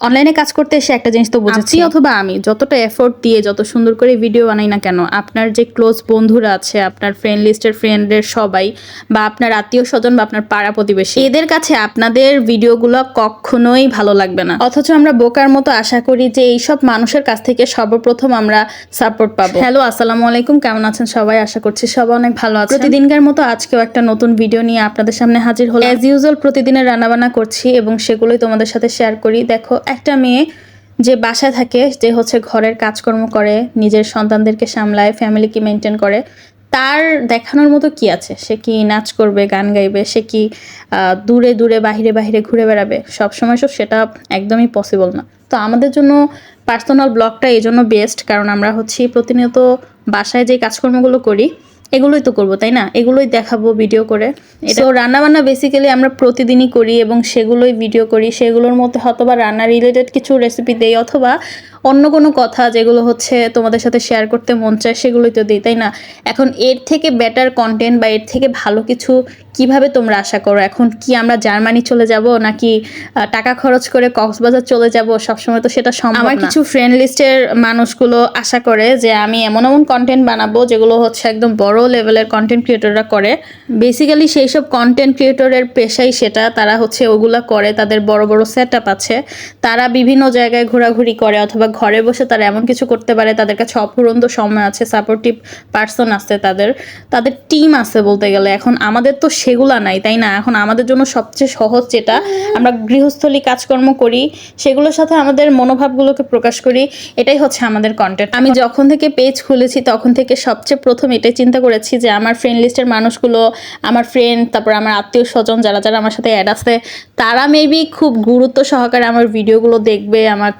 অনলাইনে কাজ করতে এসে একটা জিনিস তো বুঝেছি। অথবা আমি যতটা এফোর্ট দিয়ে যত সুন্দর করে ভিডিও বানাই না কেন আপনার যে ক্লোজ বন্ধুরা আছে আপনার ফ্রেন্ড লিস্টের ফ্রেন্ডের সবাই বা আপনার আত্মীয় স্বজন বা আপনার পাড়া প্রতিবেশী এদের কাছে আপনাদের ভিডিওগুলো কখনোই ভালো লাগবে না। অথচ আমরা বোকার মতো আশা করি যে এইসব মানুষের কাছ থেকে সর্বপ্রথম আমরা সাপোর্ট পাবো। হ্যালো আসসালামু আলাইকুম কেমন আছেন সবাই? আশা করছি সবাই অনেক ভালো আছে প্রতিদিনকার মতো আজকেও একটা নতুন ভিডিও নিয়ে আপনাদের সামনে হাজির হলো অ্যাজ ইউজুয়াল প্রতিদিনের রান্নাবান্না করছি এবং সেগুলোই তোমাদের সাথে শেয়ার করি। দেখো একটা মেয়ে যে বাসায় থাকে, যে হচ্ছে ঘরের কাজকর্ম করে, নিজের সন্তানদেরকে সামলায় ফ্যামিলিকে মেনটেন করে, তার দেখানোর মতো কি আছে? সে কি নাচ করবে, গান গাইবে, সে কি দূরে দূরে, বাহিরে বাহিরে ঘুরে বেড়াবে? সব সময় সব সেটা একদমই পসিবল না। তো আমাদের জন্য পার্সোনাল ব্লগটা এই জন্য বেস্ট কারণ আমরা হচ্ছি প্রতিনিয়ত বাসায় যে কাজকর্মগুলো করি এগুলোই তো করব তাই না? এগুলোই দেখাবো ভিডিও করে। তো রান্না বান্না বেসিক্যালি আমরা প্রতিদিনই করি এবং সেগুলোই ভিডিও করি। সেগুলোর মধ্যে হয়তো বা রান্না রিলেটেড কিছু রেসিপি দেই অথবা অন্য কোনো কথা যেগুলো হচ্ছে তোমাদের সাথে শেয়ার করতে মন চায় সেগুলোই তো দিই তাই না? এখন এর থেকে বেটার কন্টেন্ট বা এর থেকে ভালো কিছু কীভাবে তোমরা আশা করো? এখন কি আমরা জার্মানি চলে যাব নাকি টাকা খরচ করে কক্সবাজার চলে যাব? সবসময় তো সেটা সম্ভব আমার কিছু ফ্রেন্ড লিস্টের মানুষগুলো আশা করে যে আমি এমন এমন কন্টেন্ট বানাবো যেগুলো হচ্ছে একদম বড় লেভেলের কন্টেন্ট ক্রিয়েটররা করে। বেসিক্যালি সেই সব কন্টেন্ট ক্রিয়েটরের পেশাই সেটা। তারা হচ্ছে ওগুলা করে, তাদের বড় বড় সেট আছে। তারা বিভিন্ন জায়গায় ঘোরাঘুরি করে অথবা ঘরে বসে তারা এমন কিছু করতে পারে, তাদের কাছে অফুরন্ত সময় আছে সাপোর্টিভ পার্সন আছে তাদের। তাদের টিম আছে বলতে গেলে। এখন আমাদের তো সেগুলা নাই, তাই না? এখন আমাদের জন্য সবচেয়ে সহজ যেটা, আমরা গৃহস্থলী কাজকর্ম করি, সেগুলোর সাথে আমাদের মনোভাবগুলোকে প্রকাশ করি। এটাই হচ্ছে আমাদের কন্টেন্ট আমি যখন থেকে পেজ খুলেছি, তখন থেকে সবচেয়ে প্রথম এটাই চিন্তা করেছি যে আমার ফ্রেন্ড লিস্টের মানুষগুলো, আমার ফ্রেন্ড তারপর আমার আত্মীয় স্বজন যারা যারা আমার সাথে অ্যাড আছে, তারা মেবি খুব গুরুত্ব সহকারে আমার ভিডিওগুলো দেখবে, আমার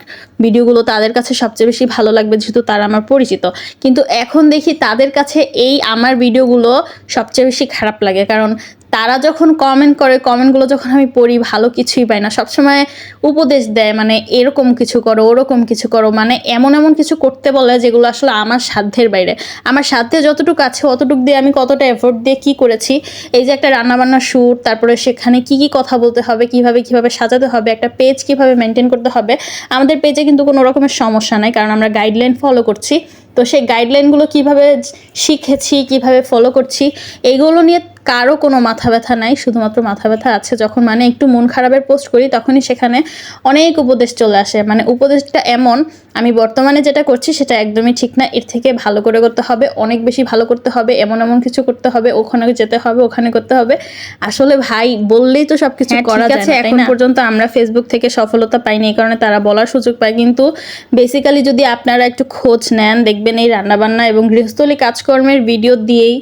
ভিডিওগুলো তাদের কাছে সবচেয়ে বেশি ভালো লাগবে যেহেতু তারা আমার পরিচিত। কিন্তু এখন দেখি তাদের কাছে এই আমার ভিডিওগুলো সবচেয়ে বেশি খারাপ লাগে। কারণ তারা যখন কমেন্ট করে কমেন্টগুলো যখন আমি পড়ি, ভালো কিছুই পাই না। সবসময় উপদেশ দেয় মানে এরকম কিছু করো, ওরকম কিছু করো মানে এমন এমন কিছু করতে বলে যেগুলো আসলে আমার সাধ্যের বাইরে। আমার সাধ্যে যতটুকু আছে, অতটুকু দিয়ে আমি কতটা এফোর্ট দিয়ে কি করেছি। এই যে একটা রান্নাবান্না শ্যুট তারপরে সেখানে কি কি কথা বলতে হবে, কীভাবে কীভাবে সাজাতে হবে, একটা পেজ কীভাবে মেনটেন করতে হবে, আমাদের পেজে কিন্তু কোনো রকমের সমস্যা নাই, কারণ আমরা গাইডলাইন ফলো করছি। তো সেই গাইডলাইনগুলো কীভাবে শিখেছি, কীভাবে ফলো করছি, এইগুলো নিয়ে কারও কোনো মাথা ব্যথা নাই শুধুমাত্র মাথা ব্যথা আছে। যখন মানে একটু মন খারাপের পোস্ট করি তখনই সেখানে অনেক উপদেশ চলে আসে। মানে উপদেশটা এমন আমি বর্তমানে যেটা করছি সেটা একদমই ঠিক না। এর থেকে ভালো করে করতে হবে অনেক বেশি ভালো করতে হবে এমন এমন কিছু করতে হবে ওখানে যেতে হবে ওখানে করতে হবে। আসলে ভাই বললেই তো সবকিছু হ্যাঁ, করা তাই এখন পর্যন্ত আমরা ফেসবুক থেকে সফলতা পাইনি এই কারণে তারা বলার সুযোগ পায়। কিন্তু বেসিক্যালি যদি আপনারা একটু খোঁজ নেন দেখবেন এই রান্নাবান্না এবং গৃহস্থলী কাজকর্মের ভিডিও দিয়েই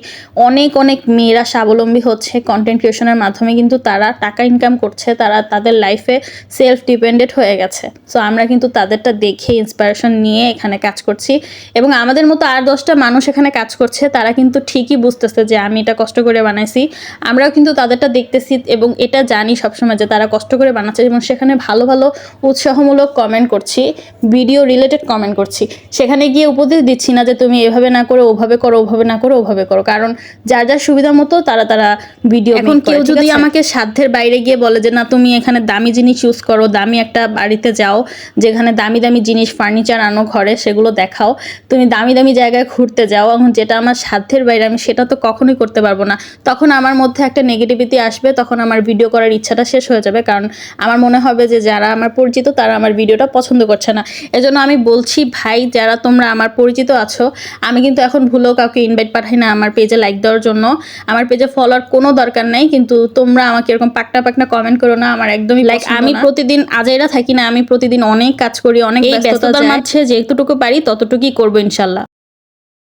অনেক অনেক মেয়েরা স্বাবলম্বী হচ্ছে কন্টেন্ট ক্রিয়েশনের মাধ্যমে, কিন্তু তারা টাকা ইনকাম করছে, তারা তাদের লাইফে সেলফ ডিপেন্ডেন্ট হয়ে গেছে। সো আমরা কিন্তু তাদেরটা দেখে ইন্সপিরেশন নিয়ে এখানে কাজ করছি। এবং আমাদের মতো আর দশটা মানুষ এখানে কাজ করছে, তারা কিন্তু ঠিকই বুঝতেছে যে আমি এটা কষ্ট করে বানাইছি। আমরাও কিন্তু তাদেরটা দেখতেছি এবং এটা জানি সবসময় যে তারা কষ্ট করে বানাচ্ছে এবং সেখানে ভালো ভালো উৎসাহমূলক কমেন্ট করছি ভিডিও রিলেটেড কমেন্ট করছি। সেখানে গিয়ে উপদেশ দিচ্ছি না যে তুমি এভাবে না করো, ওভাবে করো, ওভাবে না করো, ওভাবে করো। কারণ যার যার সুবিধা মতো তারা তারা তারা ভিডিও এখন কেউ যদি আমাকে সাধ্যের বাইরে গিয়ে বলে যে না তুমি এখানে দামি জিনিস ইউজ করো দামি একটা বাড়িতে যাও যেখানে দামি দামি জিনিস ফার্নিচার আনো ঘরে সেগুলো দেখাও তুমি দামি দামি জায়গায় ঘুরতে যাও এখন যেটা আমার সাধ্যের বাইরে আমি সেটা তো কখনোই করতে পারব না। তখন আমার মধ্যে একটা নেগেটিভিটি আসবে তখন আমার ভিডিও করার ইচ্ছাটা শেষ হয়ে যাবে কারণ আমার মনে হবে যে যারা আমার পরিচিত তারা আমার ভিডিওটা পছন্দ করছে না। এজন্য আমি বলছি ভাই যারা তোমরা আমার পরিচিত আছো আমি কিন্তু এখন ভুলেও কাউকে ইনভাইট পাঠাই না আমার পেজে লাইক দেওয়ার জন্য। আমার পেজে ফলোয়ার কোনো দরকার নাই কিন্তু তোমরা আমাকে এরকম পাকটা পাকটা কমেন্ট করো না আমার একদমই লাইক আমি প্রতিদিন আজাইরা থাকি না আমি প্রতিদিন অনেক কাজ করি অনেক ব্যস্ততার মাঝে যেটুকু পারি ততটুকুই করব ইনশাল্লাহ।